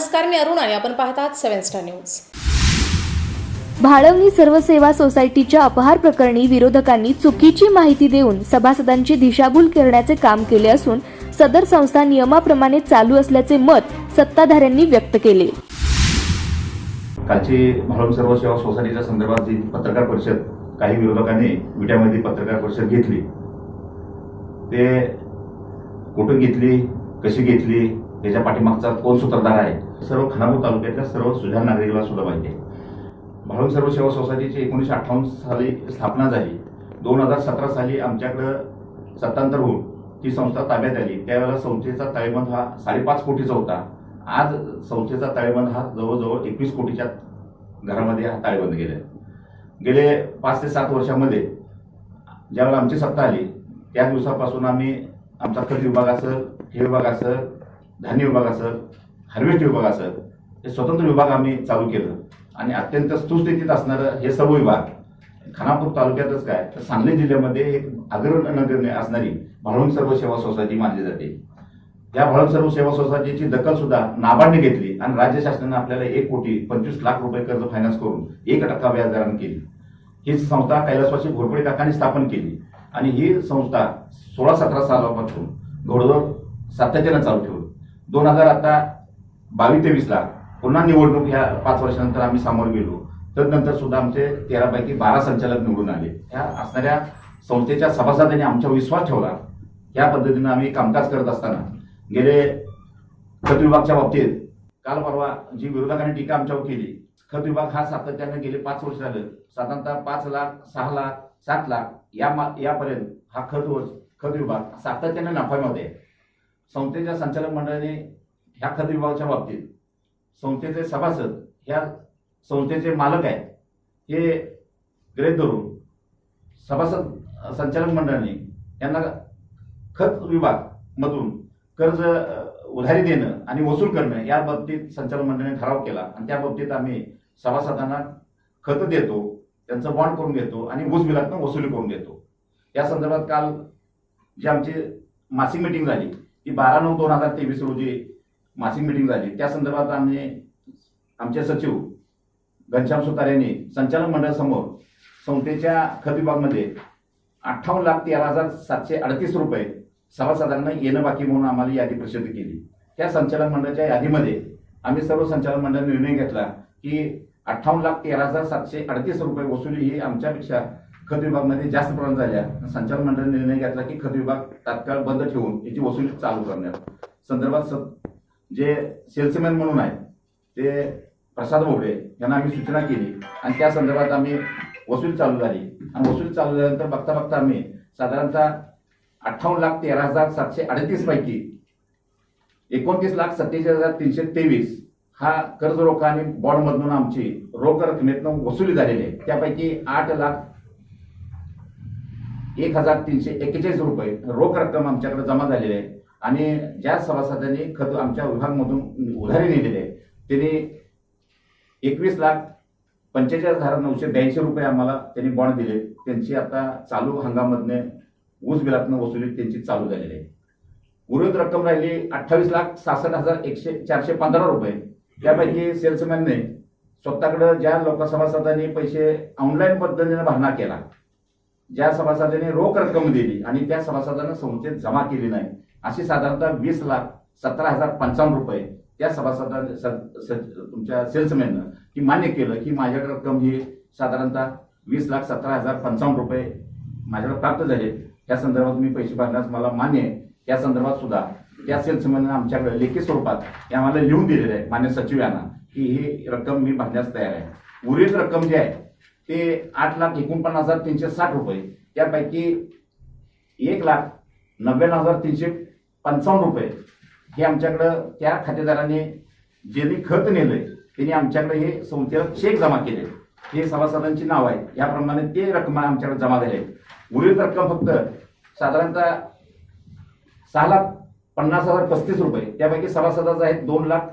नमस्कार मी अरुण आणि आपण पाहतात सेव्हन स्टार न्यूज. भाळवणी सर्व सेवा सोसायटीच्या अपहार प्रकरणी विरोधकांनी चुकीची माहिती देऊन सभासदांची दिशाभूल करण्याचे काम केले असून सदर संस्था नियमाप्रमाणे चालू असल्याचे मत सत्ताधाऱ्यांनी व्यक्त केले. कालची भाळून सर्व सेवा सोसायटीच्या संदर्भात जी पत्रकार परिषद काही विरोधकांनी विट्यामध्ये पत्रकार परिषद घेतली ते कुठं घेतली कशी घेतली त्याच्या पाठीमागचा कोण सूत्रधार आहे? सर्व खानापूर तालुक्यातल्या सर्व सुजाण नागरिकाला सुद्धा माहिती आहे. भाळून सर्व सेवा सोसायटीची एकोणीसशे अठ्ठावन्न साली स्थापना झाली. दोन हजार सतरा साली आमच्याकडं सत्तांतर होऊन ती संस्था ताब्यात आली. त्यावेळेला संस्थेचा ताळेबंद हा साडेपाच कोटीचा होता. आज संस्थेचा ताळेबंद हा जवळजवळ एकवीस कोटीच्या घरामध्ये हा ताळेबंद गेला गेले पाच ते सात वर्षामध्ये ज्यावेळेला आमची सत्ता आली त्या दिवसापासून आम्ही आमचा खत विभाग असं हे विभाग असेल धान्य विभाग असेल हार्वेस्ट विभाग असेल हे स्वतंत्र विभाग आम्ही चालू केलं. आणि अत्यंत सुस्थितीत असणारं हे सर्व विभाग खानापूर तालुक्यातच काय तर सांगली जिल्ह्यामध्ये एक अग्रनगण्य असणारी भाळून सर्व सेवा सोसायटी मानली जाते. या भाळून सर्व सेवा सोसायटीची दखल सुद्धा नाबार्डने घेतली आणि राज्य शासनाने आपल्याला एक कोटी पंचवीस लाख रुपये कर्ज फायनान्स करून एक टक्का व्याजदरानं केली. ही संस्था कैलासवासी घोरपडे काकांनी स्थापन केली. आणि ही संस्था सोळा सतरा सालापासून घोडदोड सातत्यानं चालू ठेवली. दोन हजार आता बावीस तेवीसला पुन्हा निवडणूक ह्या पाच वर्षानंतर आम्ही सामोर गेलो. तदनंतर सुद्धा आमचे तेरापैकी बारा संचालक निवडून आले. ह्या असणाऱ्या संस्थेच्या सभासदांनी आमच्यावर विश्वास ठेवला. या पद्धतीनं आम्ही कामकाज करत असताना गेले खत विभागच्या बाबतीत काल परवा जी विरोधकांनी टीका आमच्यावर केली खत विभाग हा सातत्यानं गेले पाच वर्ष झालं. साधारणतः पाच लाख सहा लाख सात लाख या मा यापर्यंत हा खत वर्ष खत विभाग सातत्यानं नफ्यामध्ये संस्थेच्या संचालक मंडळाने ह्या खत विभागाच्या बाबतीत संस्थेचे सभासद ह्या संस्थेचे मालक आहेत हे ग्रेत धरून सभासद संचालक मंडळाने यांना खत विभाग मधून कर्ज उधारी देणं आणि वसूल करणं या बाबतीत संचालक मंडळाने ठराव केला. आणि त्या बाबतीत आम्ही सभासदांना खत देतो त्यांचं बॉन्ड करून घेतो आणि ऊस बिलातनं वसुली करून घेतो या संदर्भात काल जी आमची मासिक मिटिंग झाली ती बारा नऊ दोन हजार तेवीस रोजी मासिक मिटिंग झाली. त्या संदर्भात आम्ही आमचे सचिव घनश्याम सुतार यांनी संचालक मंडळासमोर संस्थेच्या खत विभागमध्ये अठ्ठावन्न लाख तेरा हजार सातशे अडतीस रुपये सभासदांना येणं बाकी म्हणून आम्हाला यादी प्रसिद्ध केली. त्या संचालक मंडळाच्या यादीमध्ये आम्ही सर्व संचालक मंडळाने निर्णय घेतला की अठ्ठावन्न लाख तेरा हजार सातशे अडतीस रुपये वसुली ही आमच्यापेक्षा खत विभागमध्ये जास्त प्रमाणात झाल्या. संचालक मंडळाने निर्णय घेतला की खत विभाग तात्काळ बंद ठेवून याची वसुली चालू करण्यात. संदर्भात स- जे सेल्समॅन म्हणून आहेत ते प्रसाद बोबडे यांना आम्ही सूचना केली. आणि त्या संदर्भात आम्ही वसूल चालू झाली. आणि वसूल चालू झाल्यानंतर बघता बघता आम्ही साधारणतः अठ्ठावन्न लाख तेरा हजार सातशे अडतीस पैकी एकोणतीस लाख सत्तेचाळीस हजार तीनशे तेवीस हा कर्ज रोखा आणि बॉन्डमधून आमची रोख रकमेतनं वसुली झालेली आहे. त्यापैकी आठ लाख एक हजार तीनशे एक्केचाळीस रुपये रोख रक्कम आमच्याकडे जमा झालेली आहे. आणि ज्या सभासदांनी खत आमच्या विभागमधून उधारी नेलेली आहे त्यांनी एकवीस लाख पंचेचाळीस हजार नऊशे ब्याऐंशी रुपये आम्हाला त्यांनी बॉन्ड दिले. त्यांची आता चालू हंगामातनं ऊस बिलातनं वसुली त्यांची चालू झालेली आहे. उर्वरित रक्कम राहिली अठ्ठावीस लाख सहासष्ट हजार एकशे चारशे पंधरा रुपये. त्यापैकी सेल्समॅनने स्वतःकडे ज्या लोकसभासदांनी पैसे ऑनलाईन पद्धतीने भरणा केला ज्या सभासदांनी रोख रक्कम दिली आणि त्या सभासदांना संस्थेत जमा केली नाही अशी साधारणतः वीस लाख सतरा हजार पंचावन्न रुपये त्या सभासदा स- तुमच्या सेल्समॅननं की मान्य केलं की माझ्याकडे रक्कम ही साधारणतः वीस लाख सतरा हजार पंचावन्न रुपये माझ्याकडे प्राप्त झाले. त्या संदर्भात मी पैसे भरण्यास मला मान्य आहे. त्या संदर्भात सुद्धा त्या सेल्समॅननं आमच्याकडे लेखी स्वरूपात हे आम्हाला लिहून दिलेलं आहे. मान्य सचिव यांना की ही रक्कम मी भरण्यास तयार आहे. उरील रक्कम जी आहे ते आठ लाख एकोणपन्नास हजार तीनशे साठ रुपये. त्यापैकी एक लाख नव्याण्णव हजार तीनशे पंचावन्न रुपये. हे आमच्याकडं त्या खातेदाराने ज्यांनी खत नेलंय त्यांनी आमच्याकडे हे संस्थेला चेक जमा केले. हे सभासदांची नाव आहे. याप्रमाणे ते रक्कम आमच्याकडे जमा झाले उर्वरित रक्कम फक्त साधारणतः सहा लाख पन्नास हजार पस्तीस रुपये. त्यापैकी सभासदाचं आहेत दोन लाख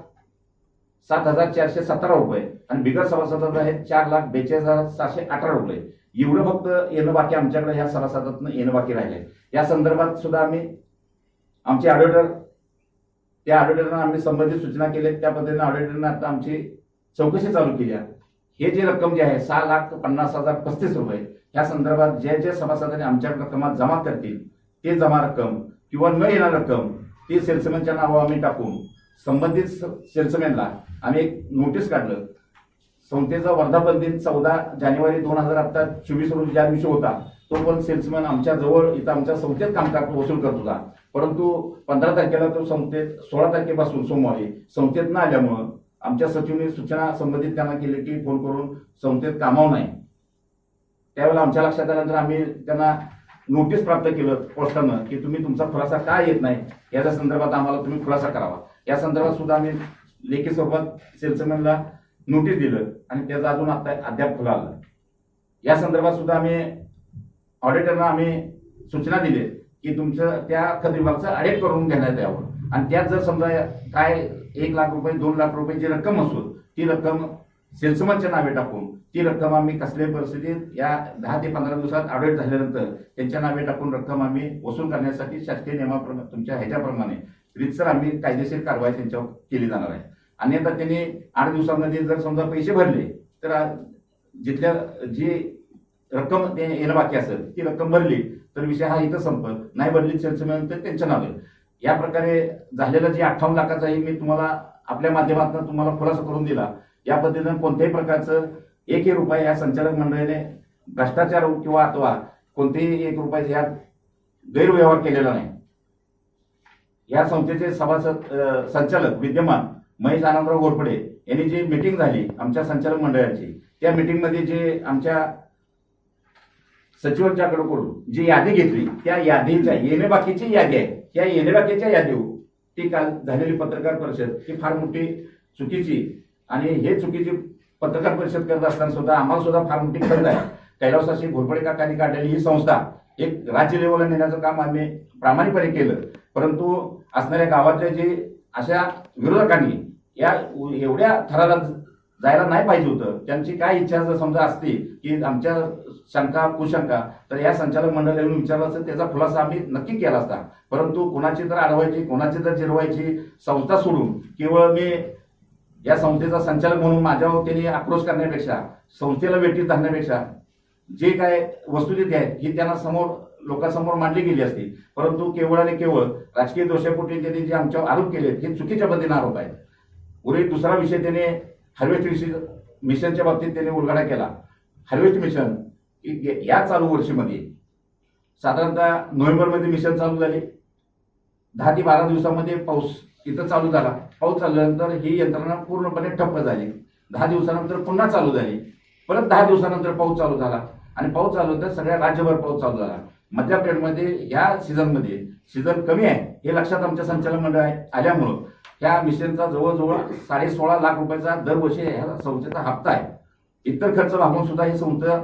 सात हजार चारशे सतरा रुपये. आणि बिगर सभासदाचं आहेत चार लाख बेचाळीस हजार सहाशे अठरा रुपये. एवढं फक्त येणं बाकी आमच्याकडे या सभासदातनं येणं बाकी राहिले या संदर्भात सुद्धा आम्ही आमचे ऑडिटर त्या ऑडिटरना आम्ही संबंधित सूचना केल्या. त्या पद्धतीने ऑडिटरनं आता आमची चौकशी चालू केली आहे. हे जी रक्कम जी आहे सहा लाख पन्नास हजार पस्तीस रुपये या संदर्भात जे जे सभासदांनी आमच्या रक्कमात जमा करतील ते जमा रक्कम किंवा न येणार रक्कम ती सेल्समॅनच्या नावावर आम्ही टाकून संबंधित सेल्समॅनला आम्ही एक नोटीस काढलं. संस्थेचा वर्धापन दिन चौदा जानेवारी दोन हजार आता चोवीस रोजी ज्या दिवशी होता तो पण सेल्समॅन आमच्या जवळ इथं आमच्या संस्थेत काम कर वसूल करत होता. परंतु पंधरा तारखेला तो संस्थेत सोळा तारखेपासून सोमवारी संस्थेत न आल्यामुळं आमच्या सचिवने सूचना संबंधित त्यांना केली की फोन करून संस्थेत कामावं नाही. त्यावेळेला आमच्या लक्षात आल्यानंतर आम्ही त्यांना नोटीस प्राप्त केलं पोस्टानं की तुम्ही तुमचा खुलासा का येत नाही? याच्या संदर्भात आम्हाला तुम्ही खुलासा करावा. या संदर्भात सुद्धा आम्ही लेखी स्वरूपात सेल्समॅनला नोटीस दिलं आणि त्याचा अजून आता अद्याप खुला आला. या संदर्भात सुद्धा आम्ही ऑडिटरना आम्ही सूचना दिली की तुमचं त्या खत विभागचं ऑडिट करून घेण्यात यावं. आणि त्यात जर समजा काय एक लाख रुपये दोन लाख रुपयेची रक्कम असून ती रक्कम सेल्समनच्या नावे टाकून ती रक्कम आम्ही कसल्याही परिस्थितीत या दहा ते पंधरा दिवसात ऑडिट झाल्यानंतर त्यांच्या नावे टाकून रक्कम आम्ही वसूल करण्यासाठी शासकीय नियमाप्रमाणे तुमच्या ह्याच्याप्रमाणे रितसर आम्ही कायदेशीर कारवाई त्यांच्यावर केली जाणार आहे. आणि आता त्यांनी आठ दिवसामध्ये जर समजा पैसे भरले तर जिथल्या जी रक्कम ते येणं बाकी असेल ती रक्कम भरली तर विषय हा इथं संपत नाही भरली सेल्समॅन तर त्यांच्या नावे. या प्रकारे झालेला जे अठ्ठावन्न लाखाचाही मी तुम्हाला आपल्या माध्यमातून तुम्हाला खुलासा करून दिला. या पद्धतीनं कोणत्याही प्रकारचं एकही रुपये या संचालक मंडळीने भ्रष्टाचार किंवा अथवा कोणतेही एक रुपयाचे यात गैरव्यवहार केलेला नाही. या संस्थेचे सभासद संचालक विद्यमान महेश आनंदराव घोरपडे यांनी जी मिटिंग झाली आमच्या संचालक मंडळाची त्या मिटिंगमध्ये जे आमच्या सचिवांच्याकडून जी यादी घेतली त्या यादीच्या येणे बाकीची यादी आहे त्या येणे बाकीच्या यादीवर ती काल झालेली पत्रकार परिषद ही फार मोठी चुकीची आणि हे चुकीची पत्रकार परिषद करत असताना सुद्धा आम्हाला सुद्धा फार मोठी खंड आहे. कैलासाशी घोरपडे काकांनी काढलेली ही संस्था एक राज्य लेवलला नेण्याचं काम आम्ही प्रामाणिकपणे केलं. परंतु असणाऱ्या गावातल्या जे अशा विरोधकांनी या एवढ्या थराला जायला नाही पाहिजे होतं. त्यांची काय इच्छा जर समजा असती की आमच्या शंका कुशंका तर या संचालक मंडळ येऊन विचारलं असतं त्याचा खुलासा आम्ही नक्की केला असता. परंतु कोणाची तर अडवायची कोणाची तर जिरवायची संस्था सोडून केवळ मी या संस्थेचा संचालक म्हणून माझ्यावर त्यांनी आक्रोश करण्यापेक्षा संस्थेला वेटीत धरण्यापेक्षा जे काय वस्तुस्थिती आहे ही त्यांना समोर लोकांसमोर मांडली गेली असती. परंतु केवळ आणि केवळ राजकीय दोषापोटी त्यांनी जे आमच्यावर आरोप केले हे चुकीच्या पद्धतीने आरोप आहेत. उरे दुसरा विषय त्याने हार्वेस्ट मिशन मिशनच्या बाबतीत त्याने उलगडा केला. हार्वेस्ट मिशन या चालू वर्षीमध्ये साधारणतः नोव्हेंबरमध्ये मिशन चालू झाले. दहा ते बारा दिवसामध्ये पाऊस इथं चालू झाला. पाऊस चालल्यानंतर ही यंत्रणा पूर्णपणे ठप्प झाली. दहा दिवसानंतर पुन्हा चालू झाली. परत दहा दिवसानंतर पाऊस चालू झाला. आणि पाऊस चालू होता सगळ्या राज्यभर पाऊस चालू झाला. मध्य पिरियडमध्ये या सीझनमध्ये सीझन कमी आहे हे लक्षात आमच्या संचालक मंडळ आहे आल्यामुळं या मिशनचा जवळजवळ साडे सोळा लाख रुपयाचा दरवर्षी ह्या संस्थेचा हप्ता आहे. इतर खर्च भागून सुद्धा ही संस्था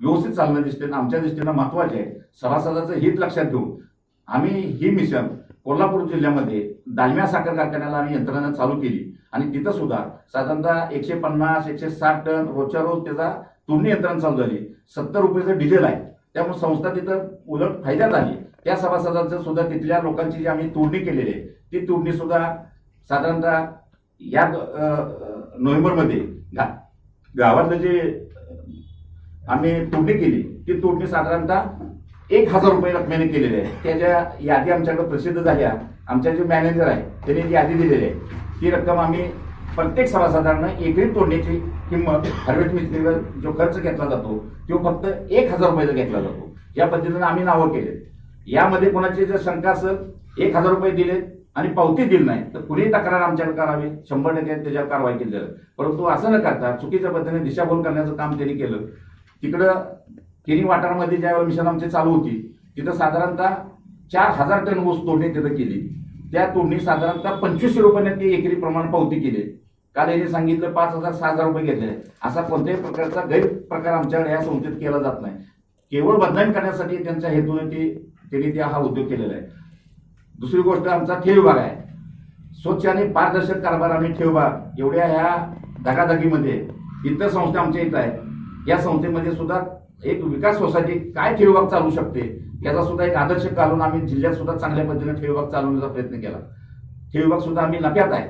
व्यवस्थित चालण्या दिसते आमच्या दृष्टीनं महत्त्वाचे आहे. सभासदाचं हित लक्षात घेऊन आम्ही ही मिशन कोल्हापूर जिल्ह्यामध्ये दालम्या साखर कारखान्याला आम्ही यंत्रणा चालू केली. आणि तिथं सुद्धा साधारणतः एकशे पन्नास एकशे साठ टन रोजच्या रोज त्याचा तुरणी यंत्रणा चालू झाली. सत्तर रुपयाचं डिझेल आहे. त्यामुळे संस्था तिथं उलट फायद्यात आली. त्या सभासदांचं सुद्धा तिथल्या लोकांची जी आम्ही तोडणी केलेली आहे ती तोडणी सुद्धा साधारणतः या नोव्हेंबरमध्ये गा गावातलं जे आम्ही तोडणी केली ती तोडणी साधारणतः एक हजार रुपये रकमेने केलेली आहे. त्याच्या यादी आमच्याकडे प्रसिद्ध झाल्या आमच्या जे मॅनेजर आहे त्यांनी जी यादी दिलेली आहे. ती रक्कम आम्ही प्रत्येक सभासदांना एकरी तोडण्याची किंमत हार्वेस्ट मिस्त्रीवर जो खर्च घेतला जातो तो फक्त एक हजार रुपयाचा घेतला जातो. या पद्धतीनं आम्ही नावं केले यामध्ये कोणाची जर शंका असेल एक हजार रुपये दिले आणि पावती दिली नाही तर कुणीही तक्रार आमच्याकडे करावी. शंभर टक्के त्याच्यावर कारवाई केली जाईल. परंतु असं न करता चुकीच्या पद्धतीने दिशाभूल करण्याचं काम त्यांनी केलं. तिकडं केनी वाटारमध्ये ज्या मिशन आमची चालू होती तिथं साधारणतः चार हजार टन ऊस तोडणी तिथं केली. त्या तोडणी साधारणतः पंचवीसशे रुपयाने ते एकरी प्रमाण पावती केली. काल यांनी सांगितलं पाच हजार सहा हजार रुपये घेतले. असा कोणत्याही प्रकारचा गैरप्रकार आमच्याकडे या संस्थेत केला जात नाही. केवळ बंधन करण्यासाठी त्यांच्या हेतूने ते त्यांनी त्या हा उद्योग केलेला आहे. दुसरी गोष्ट आमचा ठेव विभाग आहे. स्वच्छ आणि पारदर्शक कारभार आम्ही ठेव विभाग एवढ्या ह्या धगाधगीमध्ये इतर संस्था आमच्या इथं आहे या संस्थेमध्ये सुद्धा एक विकास सोसायटी काय ठेव विभाग चालू शकते? याचा सुद्धा एक आदर्श घालून आम्ही जिल्ह्यात सुद्धा चांगल्या पद्धतीने ठेव विभाग चालवण्याचा प्रयत्न केला. ठेवी विभाग सुद्धा आम्ही नफ्यात आहे.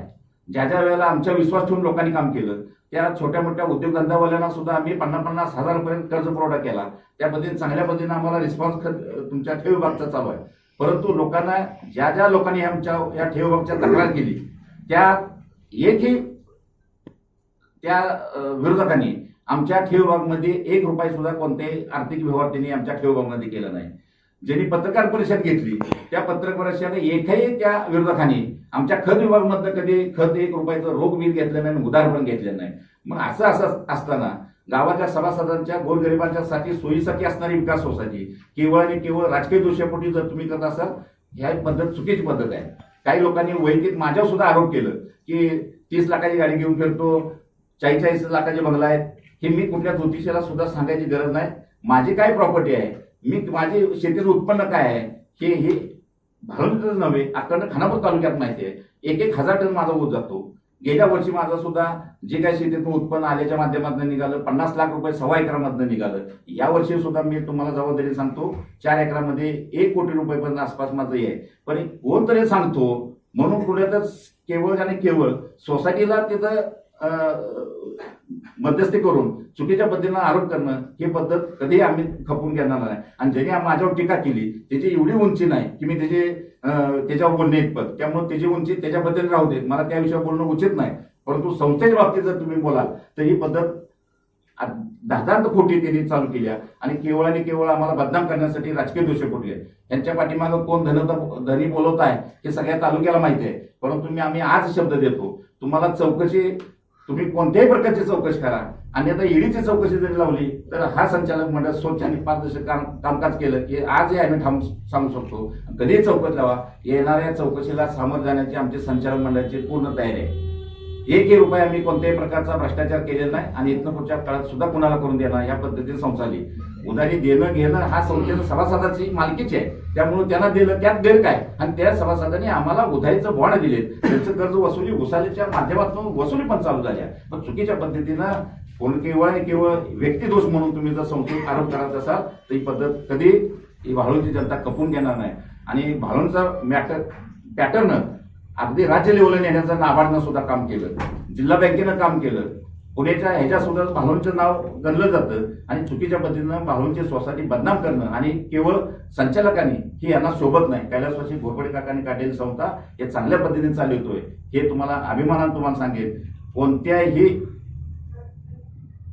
ज्या ज्या वेळेला आमच्या विश्वास ठेवून लोकांनी काम केलं त्या छोट्या मोठ्या उद्योगधंदावाल्यांना सुद्धा आम्ही पन्नास पन्नास हजारपर्यंत कर्ज पुरवठा केला. त्या पद्धतीने चांगल्या पद्धतीने आम्हाला रिस्पॉन्स तुमच्या ठेव विभागचा चालू आहे. परंतु लोकांना ज्या ज्या लोकांनी आमच्या या ठेव विभागच्या तक्रार केली त्या एकही त्या विरोधकांनी आमच्या ठेव विभागमध्ये एक रुपये सुद्धा कोणते आर्थिक व्यवहार त्यांनी आमच्या ठेव विभागमध्ये केला नाही. ज्यांनी पत्रकार परिषद घेतली त्या पत्रकार परिषदेत एकही त्या विरोधकांनी आमच्या खत विभागामधनं कधी खत एक रुपयाचं रोख बिल घेतलं नाही आणि उधार पण घेतलं नाही. मग असं असं असताना गावाच्या सभासदांच्या गोरगरिबांच्या साठी सोयीसाठी असणारी विकास सोसायटी केवळ आणि केवळ राजकीय दोषापोटी जर तुम्ही करत असाल ह्या पद्धत चुकीची पद्धत आहे. काही लोकांनी वैयक्तिक माझ्यावर सुद्धा आरोप केलं की तीस लाखाची गाडी घेऊन फिरतो चाळीस चाळीस लाखाचे बंगला आहेत. हे मी कुठल्या ज्योतिषाला सुद्धा सांगायची गरज नाही. माझी काय प्रॉपर्टी आहे? मी माझे शेतीचं उत्पन्न काय आहे? हे हे भारतच नव्हे. अखंड खानापूर तालुक्यात माहिती आहे. एक एक हजार टन माझा ऊस जातो. गेल्या वर्षी माझा सुद्धा जे काही शेतीतून उत्पन्न आल्याच्या माध्यमातून निघालं. पन्नास लाख रुपये सव्वा एकरामधनं निघालं. या वर्षी सुद्धा मी तुम्हाला जबाबदारी सांगतो चार एकरामध्ये एक कोटी रुपयेपर्यंत आसपास माझं आहे. पण कोणतरी सांगतो म्हणून पुढे तर केवळ आणि केवळ सोसायटीला तिथं मध्यस्थी करून चुकीच्या पद्धतीनं आरोप करणं ही पद्धत कधीही आम्ही खपून घेणार नाही. आणि ज्याने माझ्यावर टीका केली त्याची एवढी उंची नाही की मी त्याची त्याच्यावर बोलणे इतपत त्यामुळे त्याची उंची त्याच्याबद्दल राहू दे मला त्याविषयी बोलणं उचित नाही. परंतु संस्थेच्या बाबतीत जर तुम्ही बोलाल तर ही पद्धत दादांत खोटी त्यांनी चालू केल्या आणि केवळ आणि केवळ आम्हाला बदनाम करण्यासाठी राजकीय दोषे फुटले यांच्या पाठीमागं कोण धन धनी बोलवत आहे हे सगळ्या तालुक्याला माहिती आहे. परंतु मी आम्ही आज शब्द देतो. तुम्हाला चौकशी तुम्ही कोणत्याही प्रकारची चौकशी करा. आणि आता ईडीची चौकशी जरी लावली तर हा संचालक मंडळ स्वच्छ आणि पारदर्शक काम कामकाज केलं की आजही आम्ही थांब सांगू शकतो. कधीही चौकशी लावा. येणाऱ्या चौकशीला सामोर जाण्याची आमची संचालक मंडळाची पूर्ण तयारी आहे. एकही रुपये आम्ही कोणत्याही प्रकारचा भ्रष्टाचार केलेला नाही आणि इथनं पुढच्या काळात सुद्धा कुणाला करून देणार या पद्धतीने संचाली उधारी देणं घेणं हा संस्थेचं सभासदाची मालकीची आहे. त्यामुळे त्यांना दिलं त्यात गैर काय आणि त्या सभासदांनी आम्हाला उधारीचं बॉन्ड दिले त्याचं कर्ज वसुली उसालीच्या माध्यमातून वसुली पण चालू झाल्या. पण चुकीच्या पद्धतीनं कोण केवळ आणि केवळ व्यक्तिदोष म्हणून तुम्ही जर संस्थेत आरोप करत असाल तर ही पद्धत कधी ही भाळूंची जनता कपून घेणार नाही. आणि भाळूंचा मॅटर पॅटर्न अगदी राज्य लेवलला नेण्याचं नाबार्डनं सुद्धा काम केलं. जिल्हा बँकेनं काम केलं. पुण्याच्या ह्याच्या सुद्धा नाव गणलं जातं आणि चुकीच्या पद्धतीनं भालूंची सोसायटी बदनाम करणं आणि केवळ संचालकांनी की यांना सोबत नाही. कैलासवासी घोरपडे काकांनी काढलेली संस्था हे चांगल्या पद्धतीने चालवतोय. हे तुम्हाला अभिमानानं तुम्हाला सांगेल कोणत्याही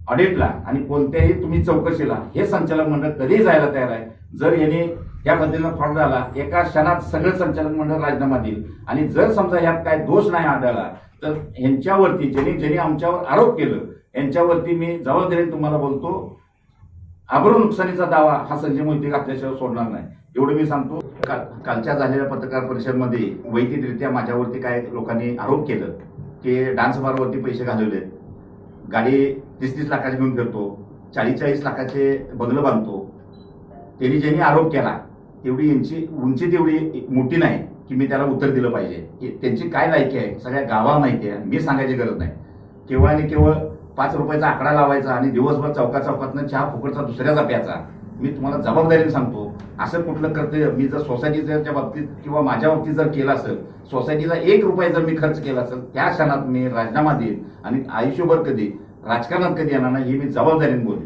ऑडिटला आणि कोणत्याही तुम्ही चौकशीला हे संचालक मंडळ कधीही जायला तयार आहे. जर यांनी या पद्धतीनं फ्रॉड झाला एका क्षणात सगळं संचालक मंडळ राजीनामा देईल. आणि जर समजा यात काय दोष नाही आढळला तर यांच्यावरती ज्यांनी ज्यांनी आमच्यावर आरोप केलं यांच्यावरती मी जबाबदारी तुम्हाला बोलतो. आबरू नुकसानीचा दावा हा संजय मोहिते आपल्याशिवाय सोडणार नाही. एवढं मी सांगतो. काल- कालच्या झालेल्या पत्रकार परिषदेमध्ये वैयक्तिकरित्या माझ्यावरती काय लोकांनी आरोप केलं की डान्स बारवरती पैसे घालवले. गाडी तीस तीस लाखाची घेऊन फिरतो. चाळीस चाळीस लाखाचे बंगलं बांधतो. त्यांनी ज्यांनी आरोप केला तेवढी यांची उंची तेवढी मोठी नाही की मी त्याला उत्तर दिलं पाहिजे. त्यांची काय लायकी आहे? सगळ्या गावा माहिती आहे. मी सांगायची गरज नाही. केवळ आणि केवळ पाच रुपयाचा आकडा लावायचा आणि दिवसभर चौका चौकातनं चहा फुकटचा दुसऱ्याचा प्याचा मी तुम्हाला जबाबदारीने सांगतो असं कुठलं कर्तव्य मी जर सोसायटीच्या बाबतीत किंवा माझ्या बाबतीत जर केलं असेल सोसायटीचा एक रुपया जर मी खर्च केला असेल त्या क्षणात मी राजीनामा देईन आणि आयुष्यभर कधी राजकारणात कधी येणार नाही ही मी जबाबदारीने बोलेन.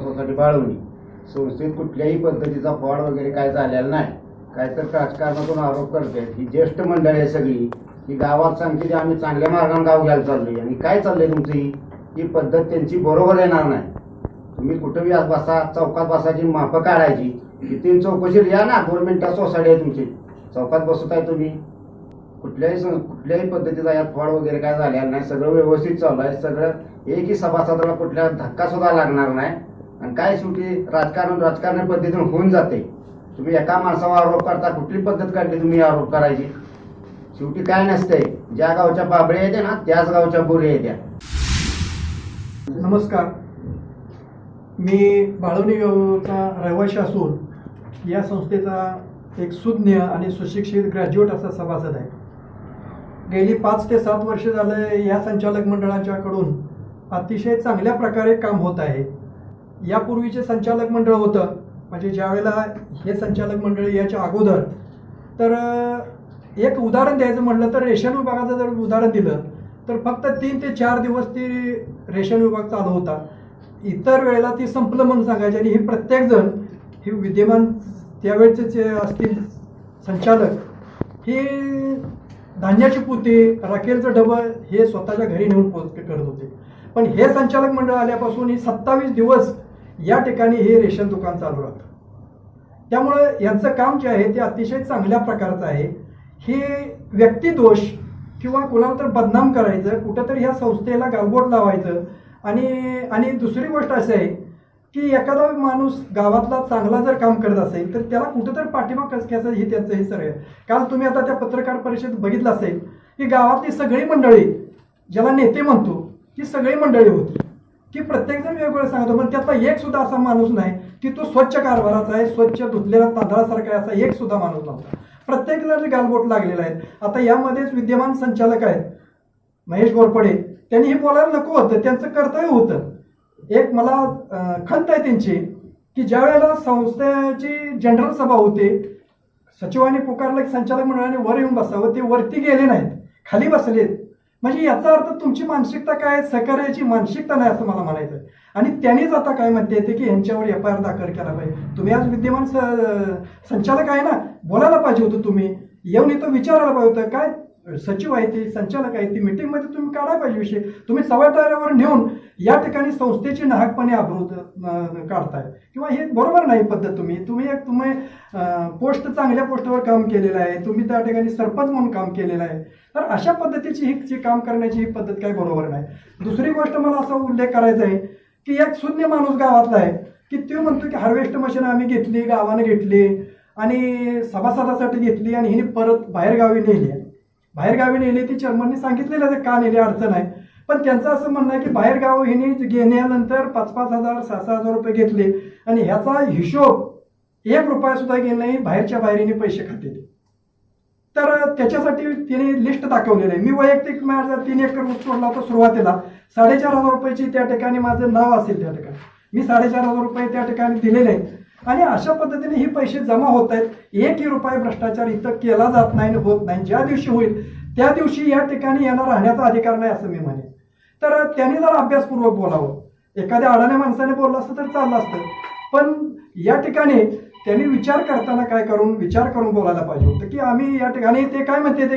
सर्वसेवा सोसायटी संस्थेत कुठल्याही पद्धतीचा फॉड वगैरे काय झालेला नाही. काय तर राजकारणातून आरोप करतात ही ज्येष्ठ मंडळी आहे सगळी. ही गावात सांगते की आम्ही चांगल्या मार्गाने गाव घ्यायला चाललोय. आणि काय चाललंय तुमची? ही ही पद्धत त्यांची बरोबर येणार नाही. तुम्ही कुठं बी आज बसा चौकात बसायची माफं काढायची किती चौकशी या ना. दोन सोसायटी आहे तुमची. चौकात बसत आहे तुम्ही? कुठल्याही सं- कुठल्याही पद्धतीचा यात फळ वगैरे काय झालेला नाही. सगळं व्यवस्थित चालू आहे. सगळं एकही सभासदाला कुठल्या धक्का सुद्धा लागणार नाही. आणि काय शेवटी राजकारण राजकारण पद्धतीने होऊन जाते. तुम्ही एका माणसावर आरोप करता कुठली पद्धत काढली तुम्ही आरोप करायची? शेवटी काय नसतंय ज्या गावच्या बाबळ्या येते ना त्याच गावच्या बोऱ्या येत्या. नमस्कार. मी बाळवणी गावचा रहिवाशी असून या संस्थेचा एक सुज्ञ आणि सुशिक्षित ग्रॅज्युएट असा सभासद आहे. गेली पाच ते सात वर्ष झाले या संचालक मंडळाच्याकडून अतिशय चांगल्या प्रकारे काम होत आहे. यापूर्वीचे संचालक मंडळ होतं. म्हणजे ज्यावेळेला हे संचालक मंडळ याच्या अगोदर तर एक उदाहरण द्यायचं म्हटलं तर रेशन विभागाचं जर उदाहरण दिलं तर फक्त तीन ते चार दिवस ती रेशन विभाग चालू होता. इतर वेळेला ती संपलं म्हणून सांगायची. आणि हे प्रत्येकजण हे विद्यमान त्यावेळेचे जे असतील संचालक हे धान्याची पोती राखेलचं डबं हे स्वतःच्या घरी नेऊन पोच करत होते. पण हे संचालक मंडळ आल्यापासून ही सत्तावीस दिवस या ठिकाणी हे रेशन दुकान चालू राहतं. त्यामुळं यांचं काम जे आहे ते अतिशय चांगल्या प्रकारचं आहे. हे व्यक्तिदोष किंवा कुणाला तर बदनाम करायचं कुठंतरी ह्या संस्थेला गालबोट लावायचं. आणि आणि दुसरी गोष्ट अशी आहे की एखादा माणूस गावातला चांगला जर काम करत असेल तर त्याला कुठंतरी पाठिंबा कसक्याचं हे त्यांचं हे सगळं. काल तुम्ही आता त्या पत्रकार परिषदेत बघितलं असेल की गावातली सगळी मंडळी ज्याला नेते म्हणतो ती सगळी मंडळी होती. की प्रत्येकजण वेगवेगळं सांगतो पण त्यातला एक सुद्धा असा माणूस नाही की तो स्वच्छ कारभाराचा आहे स्वच्छ धुतलेला तांदळासारखा असा एक सुद्धा माणूस नव्हता. प्रत्येकाला गालबोट लागलेला आहे आता यामध्येच विद्यमान संचालक आहेत महेश गोरपडे. त्यांनी हे बोलायला नको होतं त्यांचं कर्तव्य होतं. एक मला खंत आहे त्यांची की ज्या वेळेला संस्थेची जनरल सभा होते सचिवांनी पुकारलं की संचालक मंडळाने वर येऊन बसावं ते वरती गेले नाहीत खाली बसलेत. म्हणजे याचा अर्थ तुमची मानसिकता काय आहे? सहकार्याची मानसिकता नाही असं मला म्हणायचं आणि त्यांनीच आता काय म्हणते येते की यांच्यावर एफ आय आर दाखल केला पाहिजे. तुम्ही आज विद्यमान संचालक आहे ना बोलायला पाहिजे होतं तुम्ही. येऊन इथं विचारायला पाहिजे होतं. काय सचिव आहे ती संचालक आहे ती मिटिंगमध्ये तुम्ही काढायला पाहिजे विषय. तुम्ही सवाटाऱ्यावर नेऊन या ठिकाणी संस्थेची नाहकपणे अब्रूत काढताय. किंवा हे बरोबर नाही पद्धत तुम्ही. तुम्ही एक तुम्ही पोस्ट चांगल्या पोस्टवर काम केलेलं आहे. तुम्ही त्या ठिकाणी सरपंच म्हणून काम केलेलं आहे. तर अशा पद्धतीची ही जी काम करण्याची ही पद्धत काही बरोबर नाही. दुसरी गोष्ट मला असा उल्लेख करायचा आहे की एक शून्य माणूस गावातला आहे की तो म्हणतो की हार्वेस्ट मशीन आम्ही घेतली गावाने घेतली आणि सभासदासाठी घेतली आणि हिने परत बाहेरगावी नेली. बाहेरगावी नेले ते चेअरमनने सांगितलेलं आहे का नेले अडचण आहे. पण त्यांचं असं म्हणणं आहे की बाहेरगाव हिने घेण्यानंतर पाच पाच हजार सहा सहा हजार रुपये घेतले. आणि ह्याचा हिशोब एक रुपया सुद्धा गेला नाही बाहेरच्या बाहेरीने पैसे खाते तर त्याच्यासाठी तिने लिस्ट दाखवलेलं आहे. मी वैयक्तिक माझा तीन एकर ऊस तोडला होता सुरुवातीला. साडेचार हजार रुपयाची त्या ठिकाणी माझं नाव असेल त्या ठिकाणी. मी साडेचार हजार रुपये त्या ठिकाणी दिलेले आहे. आणि अशा पद्धतीने हे पैसे जमा होत आहेत. एकही रुपये भ्रष्टाचार इथं केला जात नाही होत नाही. ज्या दिवशी होईल त्या दिवशी या ठिकाणी यांना राहण्याचा अधिकार नाही असं मी म्हणेन. तर त्यांनी जर अभ्यासपूर्वक बोलावं एखाद्या अडाण्या माणसाने बोललं असतं तर चाललं असतं. पण या ठिकाणी त्यांनी विचार करताना काय करून विचार करून बोलायला पाहिजे होतं की आम्ही या ठिकाणी ते काय म्हणते ते?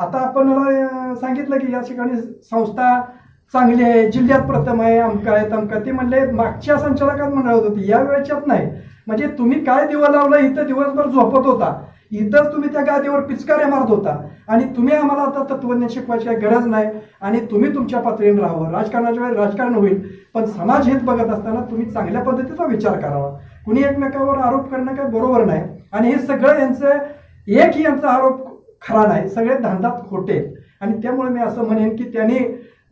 आता आपण सांगितलं की या ठिकाणी संस्था चांगली आहे जिल्ह्यात प्रथम आहे अमका आहे तमका ते म्हणले मागच्या संचालकात म्हणत होती या वेळच्यात नाही. म्हणजे तुम्ही काय दिवा लावला इथं दिवसभर झोपत होता. इथंच तुम्ही त्या गादीवर पिचकाऱ्या मारत होता. आणि तुम्ही आम्हाला आता तत्वज्ञान शिकवायची काही गरज नाही. आणि तुम्ही तुमच्या पातळीने राहावं. राजकारणाच्या वेळी राजकारण होईल. पण समाज हित बघत असताना तुम्ही चांगल्या पद्धतीचा विचार करावा. कुणी एकमेकावर आरोप करणं काही बरोबर नाही. आणि हे सगळं यांचं एक यांचा आरोप खरा नाही. सगळे धांदात खोटे. आणि त्यामुळे मी असं म्हणेन की त्यांनी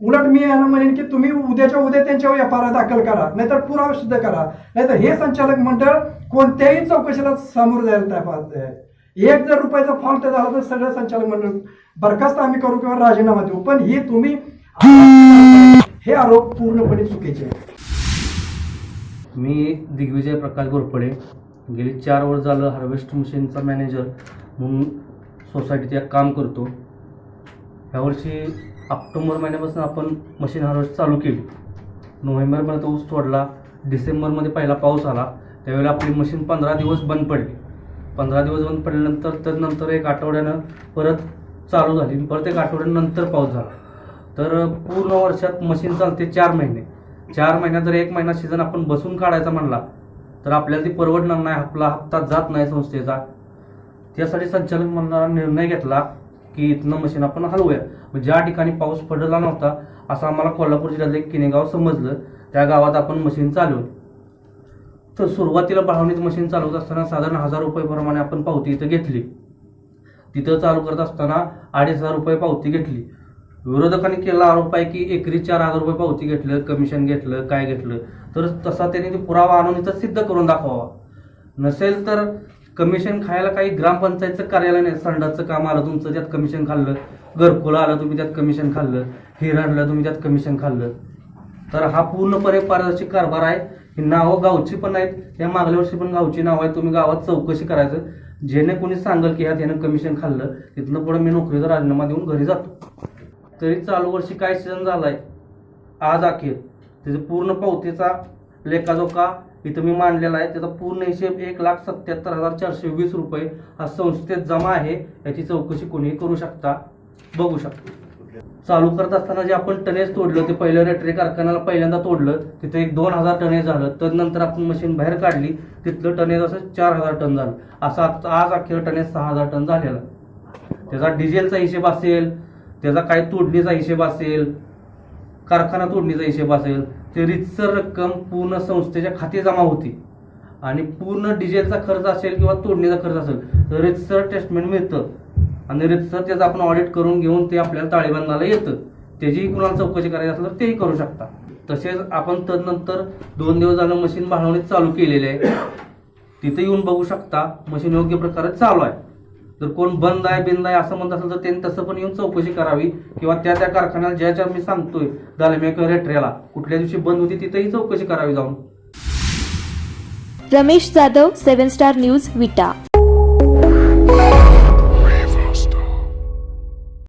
उलट मी यांना म्हणेन की तुम्ही उद्याच्या उद्या त्यांच्यावर एफ दाखल करा नाहीतर पुरावा सिद्ध करा. नाहीतर हे संचालक मंडळ कोणत्याही चौकशीला सामोरं जायला आहे. एक जर रुपयाचा फॉल्ट झाला तर सगळं संचालक मंडळ बरखास्त आम्ही करू किंवा राजीनामा देऊ. पण हे तुम्ही हे आरोप पूर्णपणे चुकीचे मी दिग्विजय प्रकाश गोरपडे गेली चार वर्ष झालं हार्वेस्ट मशीनचा मॅनेजर म्हणून सोसायटीत एक काम करतो. ह्यावर्षी ऑक्टोबर महिन्यापासून आपण मशीन हार्वेस्ट चालू केली. नोव्हेंबरपर्यंत ऊस तोडला. डिसेंबरमध्ये पहिला पाऊस आला. त्यावेळेला आपली मशीन पंधरा दिवस बंद पडली. पंधरा दिवस बंद पडल्यानंतर तर नंतर एक आठवड्यानं परत चालू झाली. परत एक आठवड्यानंतर पाऊस झाला. तर पूर्ण वर्षात मशीन चालते चार महिने. चार महिन्यात जर एक महिना सीझन आपण बसून काढायचा म्हणला तर आपल्याला ती परवडणार नाही. आपला हप्ता जात नाही संस्थेचा. त्यासाठी संचालक मंडळाने निर्णय घेतला की इथनं मशीन आपण हलवूया ज्या ठिकाणी पाऊस पडला नव्हता असं आम्हाला कोल्हापूर जिल्ह्यातलं एक किनेगाव समजलं. त्या गावात आपण मशीन चालवली तर सुरुवातीला बाळवणीत मशीन चालवत असताना साधारण हजार रुपये प्रमाणे आपण पावती इथं घेतली. तिथं चालू करत असताना अडीच हजार रुपये पावती घेतली. विरोधकांनी केला आरोप आहे की एकरी चार हजार रुपये पावती घेतलं कमिशन घेतलं काय घेतलं. तर तसा त्यांनी ते पुरावा आणून इथं सिद्ध करून दाखवावा. नसेल तर कमिशन खायला काही ग्रामपंचायतचं कार्यालय नाही. संडाचं काम आलं तुमचं त्यात कमिशन खाल्लं. घरकुलं आलं तुम्ही त्यात कमिशन खाल्लं. हिर आणलं तुम्ही त्यात कमिशन खाल्लं. तर हा पूर्णपणे पारदर्शक कारभार आहे. ही नावं गावची पण आहेत. या मागल्या वर्षी पण गावची नावं आहेत. तुम्ही गावात चौकशी करायचं. जेणे कोणी सांगल की ह्यात यानं कमिशन खाल्लं तिथनं पुढे मी नोकरीचा राजीनामा देऊन घरी जातो. तरी चालू वर्षी काय सीझन झालाय? आज अखेर. त्याचा पूर्ण पावतीचा लेखाजोखा इथं मी मांडलेला आहे. त्याचा पूर्ण हिशेब एक लाख सत्याहत्तर हजार चारशे वीस रुपये हा संस्थेत जमा आहे. याची चौकशी कोणीही करू शकता. बघू शकता. चालू करत असताना जे आपण टनेज तोडलं ते पहिलं रेटरी कारखान्याला पहिल्यांदा तोडलं तिथं एक दोन हजार टनेज झालं. तदनंतर आपण मशीन बाहेर काढली तिथलं टनेज असं चार हजार टन झालं. असं आज आज अखेर टनेज सहा हजार टन झालेला. त्याचा डिझेलचा हिशेब असेल त्याचा काय तोडणीचा हिशेब असेल कारखाना तोडणीचा हिशेब असेल ते रितसर रक्कम पूर्ण संस्थेच्या खाती जमा होती. आणि पूर्ण डिझेलचा खर्च असेल किंवा तोडणीचा खर्च असेल तर रितसर टेस्टमेंट मिळतं. आणि रितसर त्याचं आपण ऑडिट करून घेऊन ते आपल्याला ताळेबंदाला येतं. त्याचीही कुणाला चौकशी करायची असेल तर तेही करू शकता. तसेच आपण तदनंतर दोन दिवस झालं मशीन भाडवणीत चालू केलेले आहे. तिथे येऊन बघू शकता मशीन योग्य प्रकारे चालू आहे. जर कोण बंद आहे बिंद आहे असं म्हणत असेल तर त्यांनी तसं पण येऊन चौकशी करावी. किंवा त्या त्या कारखान्यात ज्याच्या मी सांगतोय दालमे किंवा रेट्रेला कुठल्या दिवशी बंद होती तिथेही चौकशी करावी जाऊन. Ramesh Jadhav seven star news Vita.